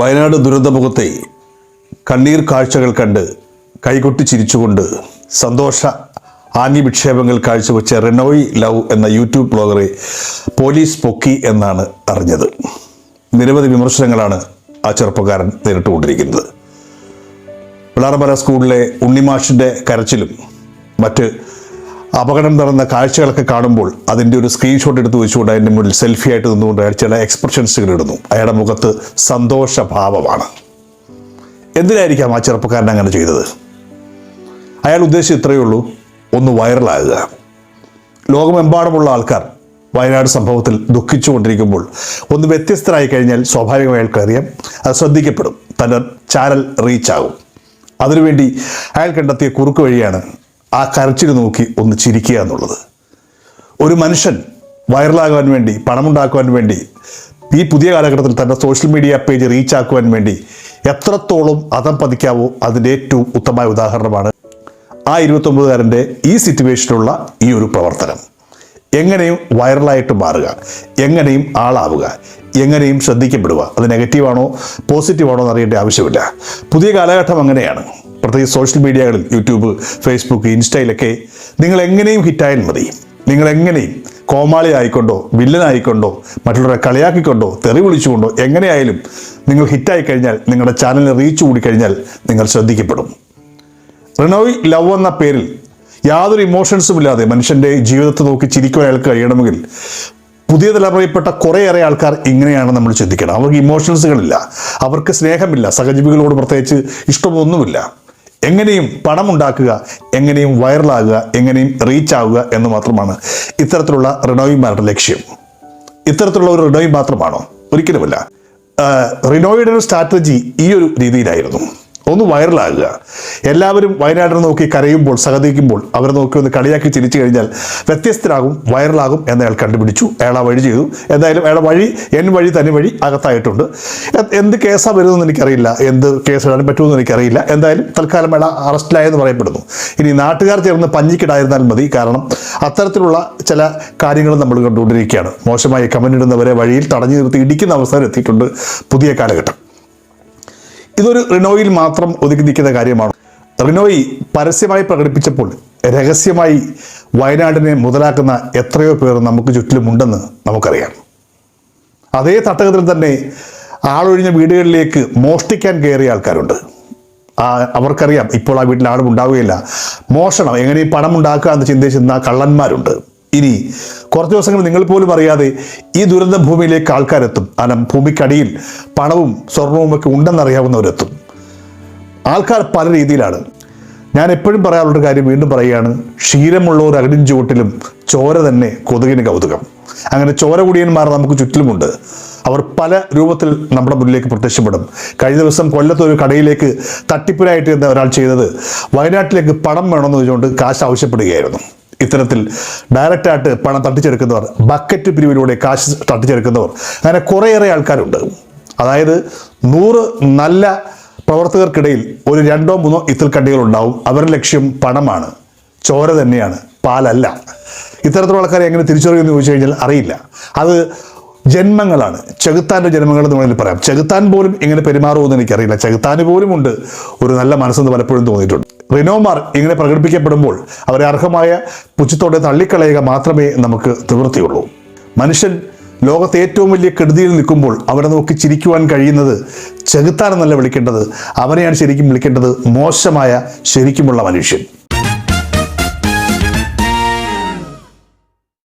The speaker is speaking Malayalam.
വയനാട് ദുരന്തമുഖത്തെ കണ്ണീർ കാഴ്ചകൾ കണ്ട് കൈകൊട്ടി ചിരിച്ചുകൊണ്ട് സന്തോഷ ആംഗ്യവിക്ഷേപങ്ങൾ കാഴ്ചവെച്ച റെനോയ് ലവ് എന്ന യൂട്യൂബ് ബ്ലോഗറെ പോലീസ് പൊക്കി എന്നാണ് അറിഞ്ഞത്. നിരവധി വിമർശനങ്ങളാണ് ആ ചെറുപ്പക്കാരൻ നേരിട്ടുകൊണ്ടിരിക്കുന്നത്. വിളാറമല സ്കൂളിലെ ഉണ്ണിമാഷിന്റെ കരച്ചിലും മറ്റ് അപകടം നടന്ന കാഴ്ചകളൊക്കെ കാണുമ്പോൾ അതിന്റെ ഒരു സ്ക്രീൻഷോട്ട് എടുത്ത് വെച്ചുകൊണ്ട് അതിന്റെ മുന്നിൽ സെൽഫി ആയിട്ട് നിന്നുകൊണ്ട് അയാൾ ചില എക്സ്പ്രഷൻസുകൾ ഇടുന്നു. അയാളുടെ മുഖത്ത് സന്തോഷഭാവമാണ്. എന്തിനായിരിക്കാം ആ ചെറുപ്പക്കാരൻ അങ്ങനെ ചെയ്തത്? അയാൾ ഉദ്ദേശിച്ചത് ഇത്രയേ ഉള്ളൂ ഒന്ന് വൈറലാകുക ലോകമെമ്പാടുമുള്ള ആൾക്കാർ വയനാട് സംഭവത്തിൽ ദുഃഖിച്ചുകൊണ്ടിരിക്കുമ്പോൾ ഒന്ന് വ്യത്യസ്തരായി കഴിഞ്ഞാൽ സ്വാഭാവികമായി അയാൾക്കറിയാം അത് ശ്രദ്ധിക്കപ്പെടും തന്റെ ചാനൽ റീച്ചാകും അതിനുവേണ്ടി അയാൾ കണ്ടെത്തിയ കുറുക്ക് വഴിയാണ് ആ കരച്ചിൽ നോക്കി ഒന്ന് ചിരിക്കുക എന്നുള്ളത്. ഒരു മനുഷ്യൻ വൈറലാകാൻ വേണ്ടി പണമുണ്ടാക്കുവാൻ വേണ്ടി ഈ പുതിയ കാലഘട്ടത്തിൽ തന്റെ സോഷ്യൽ മീഡിയ പേജ് റീച്ച് ആക്കുവാൻ വേണ്ടി എത്രത്തോളം അതം പതിക്കാവോ അതിന്റെ ഏറ്റവും ഉത്തമമായ ഉദാഹരണമാണ് ആ ഇരുപത്തൊമ്പതുകാരന്റെ ഈ സിറ്റുവേഷനിലുള്ള ഈ ഒരു പ്രവർത്തനം. എങ്ങനെയും വൈറലായിട്ട് മാറുക എങ്ങനെയും ആളാവുക എങ്ങനെയും ശ്രദ്ധിക്കപ്പെടുക. അത് നെഗറ്റീവാണോ പോസിറ്റീവാണോ എന്ന് അറിയേണ്ട ആവശ്യമില്ല. പുതിയ കാലഘട്ടം അങ്ങനെയാണ്. പ്രത്യേകിച്ച് സോഷ്യൽ മീഡിയകളിൽ യൂട്യൂബ് ഫേസ്ബുക്ക് ഇൻസ്റ്റയിലൊക്കെ നിങ്ങൾ എങ്ങനെയും ഹിറ്റായാൽ മതി. നിങ്ങൾ എങ്ങനെയും കോമാളി ആയിക്കൊണ്ടോ വില്ലനായിക്കൊണ്ടോ മറ്റുള്ളവരെ കളിയാക്കിക്കൊണ്ടോ തെറി വിളിച്ചുകൊണ്ടോ എങ്ങനെയായാലും നിങ്ങൾ ഹിറ്റായി കഴിഞ്ഞാൽ നിങ്ങളുടെ ചാനലിന് റീച്ച് കൂടി കഴിഞ്ഞാൽ നിങ്ങൾ ശ്രദ്ധിക്കപ്പെടും. റിനോയ് ലവ് എന്ന പേരിൽ യാതൊരു ഇമോഷൻസും ഇല്ലാതെ മനുഷ്യന്റെ ജീവിതത്തെ നോക്കി ചിരിക്കുവാൻ അയാൾക്ക് കഴിയണമെങ്കിൽ പുതിയ തലമുറയിൽപ്പെട്ട കുറേയേറെ ആൾക്കാർ ഇങ്ങനെയാണ് നമ്മൾ ചിന്തിക്കണം അവർക്ക് ഇമോഷൻസുകളില്ല അവർക്ക് സ്നേഹമില്ല. സഹജീവികളോട് പ്രത്യേകിച്ച് ഇഷ്ടമൊന്നുമില്ല. എങ്ങനെയും പണം ഉണ്ടാക്കുക എങ്ങനെയും വൈറലാകുക എങ്ങനെയും റീച്ച് ആവുക എന്ന് മാത്രമാണ് ഇത്തരത്തിലുള്ള റിനോയിമാരുടെ ലക്ഷ്യം. ഇത്തരത്തിലുള്ള ഒരു റിനോയി മാത്രമാണോ? ഒരിക്കലുമല്ല. റിനോയുടെ ഒരു സ്ട്രാറ്റജി ഈ ഒരു രീതിയിലായിരുന്നു. ഒന്ന് വൈറലാകുക. എല്ലാവരും വയനാടിനെ നോക്കി കരയുമ്പോൾ സഹതിക്കുമ്പോൾ അവരെ നോക്കി ഒന്ന് കളിയാക്കി ചിരിച്ചു കഴിഞ്ഞാൽ വ്യത്യസ്തരാകും വൈറലാകും എന്ന് അയാൾ കണ്ടുപിടിച്ചു. അയാൾ ആ വഴി ചെയ്തു. എന്തായാലും അയാൾ വഴി എൻ വഴി തനി വഴി അകത്തായിട്ടുണ്ട്. എന്ത് കേസാണ് വരുന്നതെന്ന് എനിക്കറിയില്ല. എന്ത് കേസ് ഇടാൻ പറ്റുമെന്ന് എനിക്കറിയില്ല. എന്തായാലും തൽക്കാലം അയാൾ അറസ്റ്റിലായെന്ന് പറയപ്പെടുന്നു. ഇനി നാട്ടുകാർ ചേർന്ന് പഞ്ഞിക്കിടായിരുന്നാൽ മതി. കാരണം അത്തരത്തിലുള്ള ചില കാര്യങ്ങൾ നമ്മൾ കണ്ടുകൊണ്ടിരിക്കുകയാണ്. മോശമായി കമന്റ് ഇടുന്നവരെ വഴിയിൽ തടഞ്ഞു നിർത്തി ഇടിക്കുന്ന അവസരം എത്തിയിട്ടുണ്ട് പുതിയ കാലഘട്ടം. ഇതൊരു റിനോയിൽ മാത്രം ഒതുക്കി നിൽക്കുന്ന കാര്യമാണ്. റിനോയി പരസ്യമായി പ്രകടിപ്പിച്ചപ്പോൾ രഹസ്യമായി വയനാടിനെ മുതലാക്കുന്ന എത്രയോ പേർ നമുക്ക് ചുറ്റിലുമുണ്ടെന്ന് നമുക്കറിയാം. അതേ തട്ടകത്തിൽ തന്നെ ആളൊഴിഞ്ഞ വീടുകളിലേക്ക് മോഷ്ടിക്കാൻ കയറിയ ആൾക്കാരുണ്ട്. ആ അവർക്കറിയാം ഇപ്പോൾ ആ വീട്ടിൽ ആളും ഉണ്ടാവുകയില്ല മോഷണം എങ്ങനെ പണം ഉണ്ടാക്കുക എന്ന് ചിന്തിച്ചിരുന്ന കള്ളന്മാരുണ്ട്. ഇനി കുറച്ച് ദിവസങ്ങൾ നിങ്ങൾ പോലും അറിയാതെ ഈ ദുരന്ത ഭൂമിയിലേക്ക് ആൾക്കാരെത്തും. അനം ഭൂമിക്കടിയിൽ പണവും സ്വർണവും ഒക്കെ ഉണ്ടെന്നറിയാവുന്നവരെത്തും. ആൾക്കാർ പല രീതിയിലാണ്. ഞാൻ എപ്പോഴും പറയാറുള്ളൊരു കാര്യം വീണ്ടും പറയുകയാണ് ക്ഷീരമുള്ള ഒരു അകടിൻ ചുവട്ടിലും ചോര തന്നെ കൊതുകിന് കൗതുകം. അങ്ങനെ ചോര കുടിയന്മാർ നമുക്ക് ചുറ്റിലുമുണ്ട്. അവർ പല രൂപത്തിൽ നമ്മുടെ മുന്നിലേക്ക് പ്രത്യക്ഷപ്പെടും. കഴിഞ്ഞ ദിവസം കൊല്ലത്ത് ഒരു കടയിലേക്ക് തട്ടിപ്പിനായിട്ട് ഒരാൾ ചെയ്തത് വയനാട്ടിലേക്ക് പണം വേണമെന്ന് വെച്ചുകൊണ്ട് കാശ് ആവശ്യപ്പെടുകയായിരുന്നു. ഇത്തരത്തിൽ ഡയറക്റ്റായിട്ട് പണം തട്ടിച്ചെടുക്കുന്നവർ ബക്കറ്റ് പിരിവിലൂടെ കാശ് തട്ടിച്ചെടുക്കുന്നവർ അങ്ങനെ കുറേയേറെ ആൾക്കാരുണ്ട്. അതായത് നൂറ് നല്ല പ്രവർത്തകർക്കിടയിൽ ഒരു രണ്ടോ മൂന്നോ ഇത്തിൽക്കണ്ടികൾ ഉണ്ടാവും അവരുടെ ലക്ഷ്യം പണമാണ്. ചോര തന്നെയാണ്. പാലല്ല. ഇത്തരത്തിലുള്ള ആൾക്കാരെ എങ്ങനെ തിരിച്ചറിയുമെന്ന് ചോദിച്ചു കഴിഞ്ഞാൽ അറിയില്ല. അത് ജന്മങ്ങളാണ്. ചെകുത്താന്റെ ജന്മങ്ങൾ എന്ന് വേണമെങ്കിൽ പറയാം. ചെകുത്താൻ പോലും ഇങ്ങനെ പെരുമാറുമെന്ന് എനിക്കറിയില്ല. ചെകുത്താൻ പോലും ഉണ്ട് ഒരു നല്ല മനസ്സെന്ന് പലപ്പോഴും തോന്നിയിട്ടുണ്ട്. റിനോമാർ ഇങ്ങനെ പ്രകടിപ്പിക്കപ്പെടുമ്പോൾ അവരെ അർഹമായ പുച്ഛത്തോടെ തള്ളിക്കളയുക മാത്രമേ നമുക്ക് നിവൃത്തിയുള്ളൂ. മനുഷ്യൻ ലോകത്തെ ഏറ്റവും വലിയ കെടുതിയിൽ നിൽക്കുമ്പോൾ അവരെ നോക്കി ചിരിക്കുവാൻ കഴിയുന്നത് ചെകുത്താനെന്നല്ല വിളിക്കേണ്ടത് അവനെയാണ് ശരിക്കും വിളിക്കേണ്ടത് മോശമായ ശരിക്കുമുള്ള മനുഷ്യൻ.